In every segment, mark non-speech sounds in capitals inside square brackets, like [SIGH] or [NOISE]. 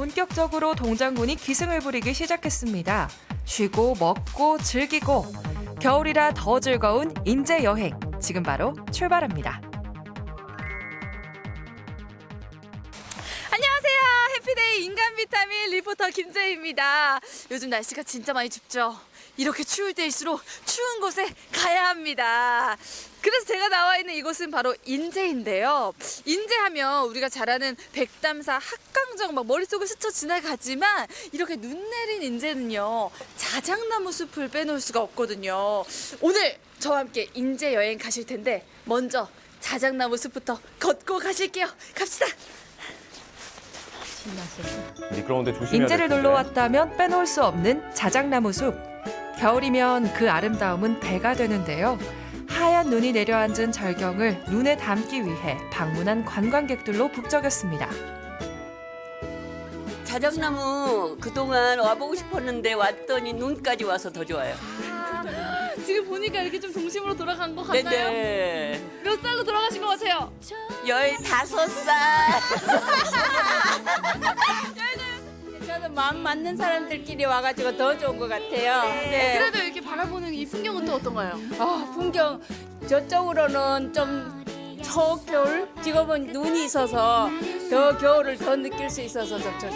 본격적으로 동장군이 기승을 부리기 시작했습니다. 쉬고 먹고 즐기고 겨울이라 더 즐거운 인제 여행 지금 바로 출발합니다. 안녕하세요. 해피데이 인간 비타민 리포터 김재희입니다. 요즘 날씨가 진짜 많이 춥죠. 이렇게 추울 때일수록 추운 곳에 가야 합니다. 그래서 제가 나와 있는 이곳은 바로 인제인데요. 인제하면 우리가 잘 아는 백담사 합강정 막 머릿속을 스쳐 지나가지만 이렇게 눈 내린 인제는요. 자작나무 숲을 빼놓을 수가 없거든요. 오늘 저와 함께 인제 여행 가실 텐데 먼저 자작나무 숲부터 걷고 가실게요. 갑시다. 미끄러운데 조심해야 인제를 텐데. 놀러 왔다면 빼놓을 수 없는 자작나무 숲. 겨울이면 그 아름다움은 배가 되는데요. 하얀 눈이 내려앉은 절경을 눈에 담기 위해 방문한 관광객들로 북적였습니다. 자작나무 그동안 와보고 싶었는데 왔더니 눈까지 와서 더 좋아요. 지금 보니까 이렇게 좀 동심으로 돌아간 것 같나요? 네네. 몇 살로 돌아가신 것 같아요? 열다섯 살. [LAUGHS] 마음 맞는 사람들끼리 와가지고 더 좋은 것 같아요. 네. 그래도 이렇게 바라보는 이 풍경은 또 어떤가요? 아, 풍경 저쪽으로는 좀 초겨울 지금은 눈이 있어서 더 겨울을 더 느낄 수 있어서 좀 좋죠.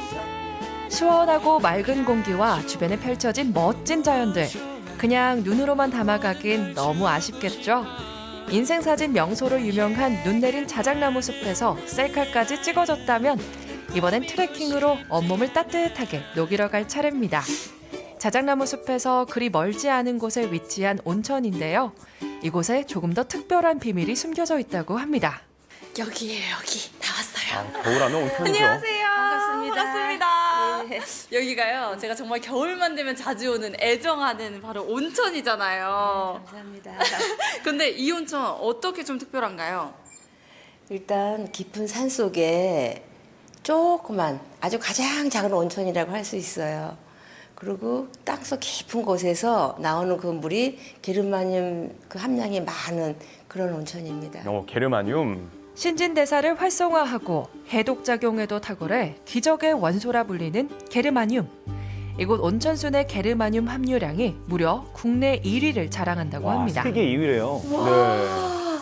시원하고 맑은 공기와 주변에 펼쳐진 멋진 자연들. 그냥 눈으로만 담아가긴 너무 아쉽겠죠? 인생 사진 명소로 유명한 눈 내린 자작나무 숲에서 셀카까지 찍어줬다면 이번엔 트레킹으로 온몸을 따뜻하게 녹이러 갈 차례입니다. 자작나무 숲에서 그리 멀지 않은 곳에 위치한 온천인데요. 이곳에 조금 더 특별한 비밀이 숨겨져 있다고 합니다. 여기에요, 여기. 나왔어요. 아, 겨울하면 온천이죠. 안녕하세요. 반갑습니다. 반갑습니다. [LAUGHS] 여기가요. 제가 정말 겨울만 되면 자주 오는 애정하는 바로 온천이잖아요. 감사합니다. [LAUGHS] 근데 이 온천 어떻게 좀 특별한가요? 일단 깊은 산 속에 조그만 아주 가장 작은 온천이라고 할 수 있어요. 그리고 땅속 깊은 곳에서 나오는 그 물이 게르마늄 그 함량이 많은 그런 온천입니다. 어, 게르마늄. 신진대사를 활성화하고 해독작용에도 탁월해 기적의 원소라 불리는 게르마늄. 이곳 온천순의 게르마늄 함유량이 무려 국내 1위를 자랑한다고 와, 합니다. 세계 2위래요. 네.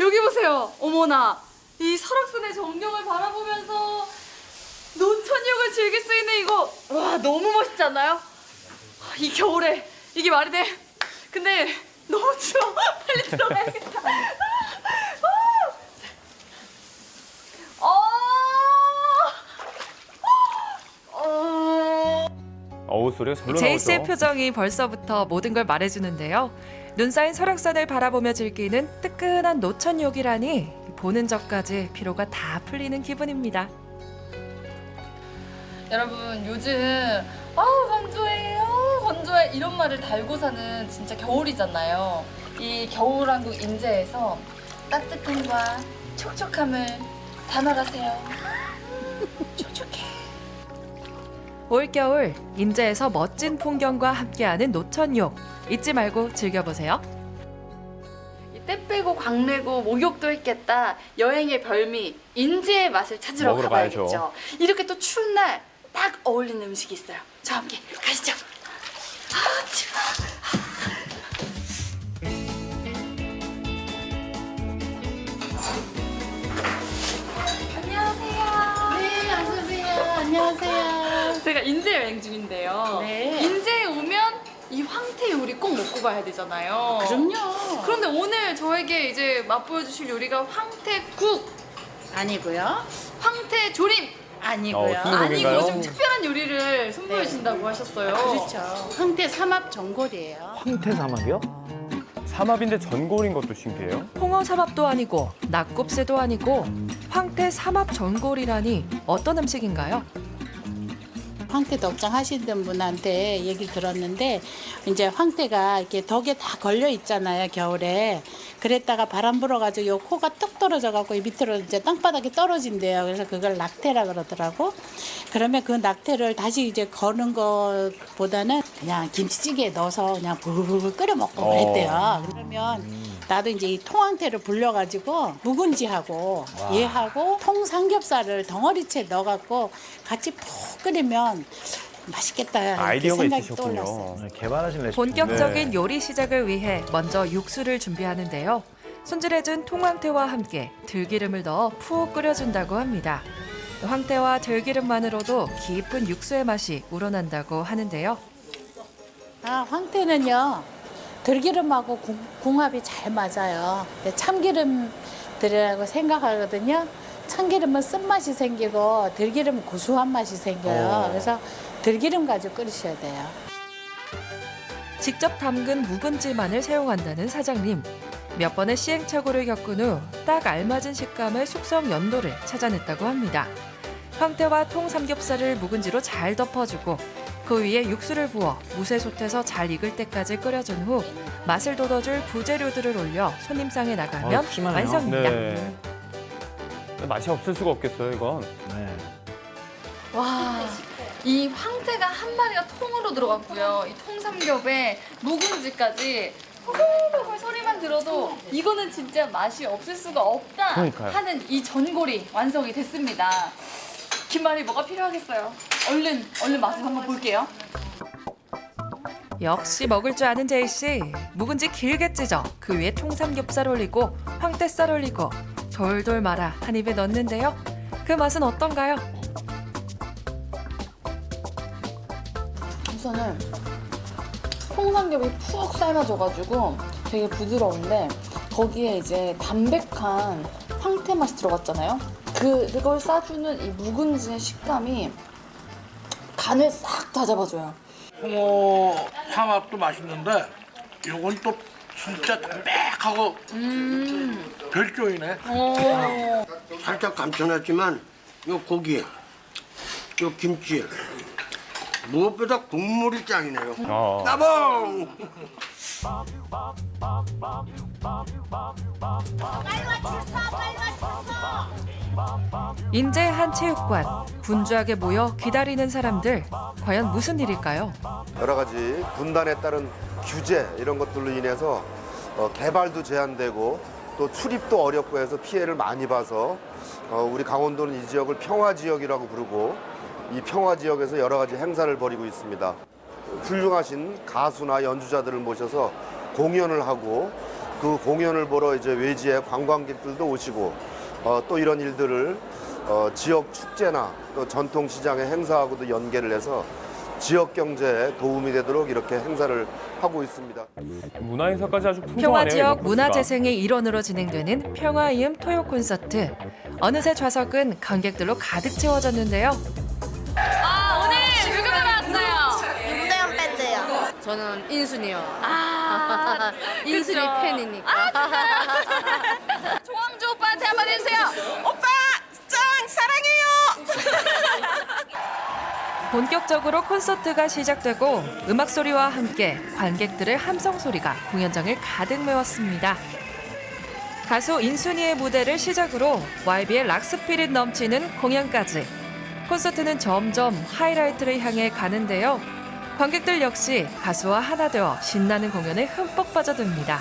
여기 보세요. 어머나. 이 설악산의 전경을 바라보면서 노천역을 즐길 수 있는 이거 와 너무 멋있지 않나요? 이 겨울에 이게 말이 돼? 근데 너무 추워. [LAUGHS] 빨리 들어가야겠다. 어. 어. 어우 소리가 절로 제이스의 나오죠. 표정이 벌써부터 모든 걸 말해주는데요. 눈 쌓인 설악산을 바라보며 즐기는 뜨끈한 노천욕이라니 보는 저까지 피로가 다 풀리는 기분입니다. 여러분 요즘 아우 건조해 아우 건조해 이런 말을 달고 사는 진짜 겨울이잖아요 이 겨울왕국 인제에서 따뜻함과 촉촉함을 단월하세요 [LAUGHS] 촉촉해 올겨울 인제에서 멋진 풍경과 함께하는 노천욕 잊지 말고 즐겨보세요. 때 빼고 광내고 목욕도 했겠다 여행의 별미 인제의 맛을 찾으러 먹으러 가봐야겠죠 가야죠. 이렇게 또 추운 날 딱 어울리는 음식이 있어요 저와 함께 가시죠 아 추워 네, 어서오세요. 안녕하세요. 제가 인제 여행 중인데요. 네. 인제에 오면 이 황태 요리 꼭 먹고 가야 되잖아요. 그럼요. 그런데 오늘 저에게 이제 맛보여 주실 요리가 황태국, 아니고요. 황태 조림 아니고요. 어, 순두부. 아니고? 좀 특별한 요리를 선보여 네. 주신다고 하셨어요. 그렇죠. 황태 삼합 전골이에요. 황태 사막이요? 삼합인데 전골인 것도 신기해요. 홍어 삼합도 아니고 낙곱새도 아니고 황태 삼합 전골이라니 어떤 음식인가요? 황태 덕장 하시던 분한테 얘기를 들었는데 이제 황태가 이렇게 덕에 다 걸려 있잖아요 겨울에. 그랬다가 바람 불어가지고 요 코가 뚝 떨어져갖고 이 밑으로 이제 땅바닥에 떨어진대요. 그래서 그걸 낙태라 그러더라고. 그러면 그 낙태를 다시 이제 거는 것보다는 그냥 김치찌개에 넣어서 그냥 불불 끓여 먹고 어. 그랬대요. 그러면 나도 이제 이 통황태를 불려가지고 묵은지하고 얘하고 통삼겹살을 덩어리째 넣어갖고 같이 푹 끓이면 맛있겠다 이렇게 아이디어가 생각이 있으셨군요. 떠올랐어요. 개발하신 레시피. 본격적인 네. 요리 시작을 위해 먼저 육수를 준비하는데요. 손질해준 통황태와 함께 들기름을 넣어 푹 끓여준다고 합니다. 황태와 들기름만으로도 깊은 육수의 맛이 우러난다고 하는데요. 아, 황태는요 들기름하고 궁, 궁합이 잘 맞아요. 근데 참기름 들이라고 생각하거든요. 참기름은 쓴맛이 생기고 들기름은 고소한 맛이 생겨요. 어. 그래서 들기름 가지고 끓이셔야 돼요. 직접 담근 묵은지만을 사용한다는 사장님. 몇 번의 시행착오를 겪은 후 딱 알맞은 식감의 숙성 연도를 찾아냈다고 합니다. 황태와 통삼겹살을 묵은지로 잘 덮어주고 그 위에 육수를 부어 무쇠솥에서 잘 익을 때까지 끓여준 후 맛을 돋워줄 부재료들을 올려 손님상에 나가면 어, 푸짐하네요. 완성입니다. 네. 맛이 없을 수가 없겠어요, 이건. 네. 와, 이 황태가 한 마리가 통으로 들어갔고요. 이 통삼겹에 묵은지까지 호글호글 소리만 들어도 이거는 진짜 맛이 없을 수가 없다 그러니까요. 하는 이 전골이 완성이 됐습니다. 김말이 뭐가 필요하겠어요? 얼른 얼른 맛을 한번 볼게요. 역시 먹을 줄 아는 제이 씨. 묵은지 길게 찢어 그 위에 통삼겹살 올리고 황태살 올리고 돌돌 말아 한 입에 넣는데요. 그 맛은 어떤가요? 우선은 통삼겹이 푹 삶아져가지고 되게 부드러운데 거기에 이제 담백한 황태 맛이 들어갔잖아요. 그, 그걸 싸주는 이 묵은지의 식감이 간을 싹 다 잡아줘요. 홍어 삼합도 맛있는데 요건 또 진짜 담백하고 별조이네. 살짝 감춰놨지만 요 고기, 요 김치 무엇보다 국물이 짱이네요. 어. 따봉! 인제의 한 체육관 분주하게 모여 기다리는 사람들 과연 무슨 일일까요? 여러 가지 분단에 따른 규제 이런 것들로 인해서 어, 개발도 제한되고 또 출입도 어렵고 해서 피해를 많이 봐서 어, 우리 강원도는 이 지역을 평화 지역이라고 부르고 이 평화 지역에서 여러 가지 행사를 벌이고 있습니다. 훌륭하신 가수나 연주자들을 모셔서 공연을 하고 그 공연을 보러 이제 외지의 관광객들도 오시고 어, 또 이런 일들을 어, 지역 축제나 또 전통 시장의 행사하고도 연계를 해서 지역 경제에 도움이 되도록 이렇게 행사를 하고 있습니다. 문화 행사까지 아주 풍성하네요. 평화 지역 문화. 재생의 일원으로 진행되는 평화이음 토요 콘서트. 어느새 좌석은 관객들로 가득 채워졌는데요. 아 오늘 누구 나왔어요? 윤대현 밴드요. 저는 인순이요. 아 [LAUGHS] 인순이 팬이니까. 조 본격적으로 콘서트가 시작되고 음악 소리와 함께 관객들의 함성 소리가 공연장을 가득 메웠습니다. 가수 인순이의 무대를 시작으로 YB의 락스피릿 넘치는 공연까지 콘서트는 점점 하이라이트를 향해 가는데요. 관객들 역시 가수와 하나 되어 신나는 공연에 흠뻑 빠져듭니다.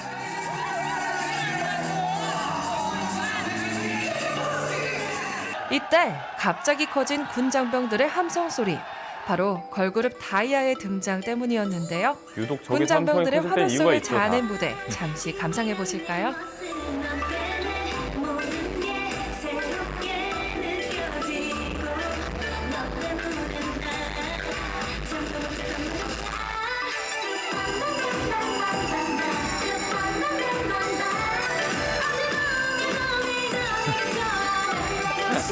이때 갑자기 커진 군 장병들의 함성 소리. 바로 걸그룹 다이아의 등장 때문이었는데요. 유독 저게 군장병들의 삼성에 꽂을 때 이유가 환호성을 있죠. 다. 자아낸 무대 잠시 감상해 보실까요? [LAUGHS]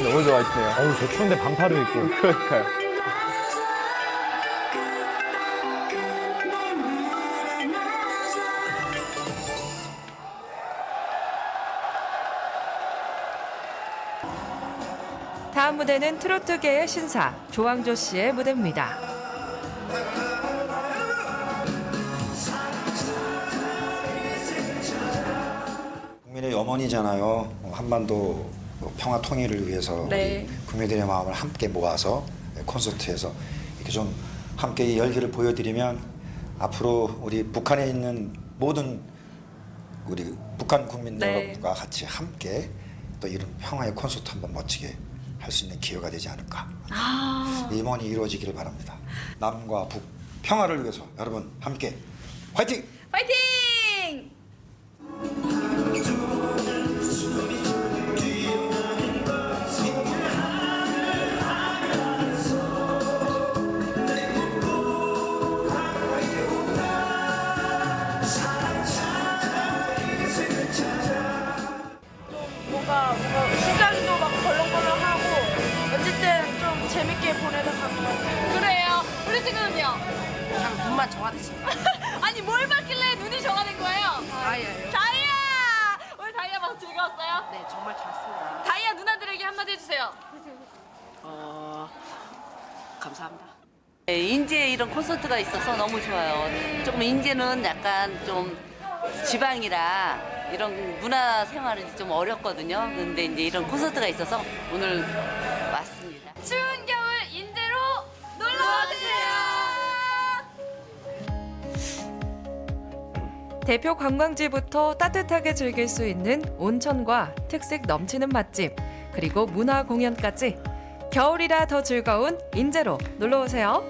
너무 좋아하시네요. 어우, 저 추운데 반팔을 입고. 그러니까요. 무대는 트로트계의 신사 조항조 씨의 무대입니다. 국민의 어머니잖아요. 한반도 평화 통일을 위해서 네. 우리 국민들의 마음을 함께 모아서 콘서트에서 이렇게 좀 함께 이 열기를 보여드리면 앞으로 우리 북한에 있는 모든 우리 북한 국민 네. 여러분과 같이 함께 또 이런 평화의 콘서트 한번 멋지게 할 수 있는 기회가 되지 않을까. 이 임원이 이루어지기를 바랍니다. 남과 북 평화를 위해서 여러분 함께 화이팅! 파이팅! 감사합니다. 네, 인제 이런 콘서트가 있어서 너무 좋아요. 조금 인제는 약간 좀 지방이라 이런 문화 생활이 좀 어렵거든요. 근데 이제 이런 콘서트가 있어서 오늘 왔습니다. 추운 겨울 인제로 놀러 오세요. 대표 관광지부터 따뜻하게 즐길 수 있는 온천과 특색 넘치는 맛집, 그리고 문화 공연까지 겨울이라 더 즐거운 인제로 놀러 오세요.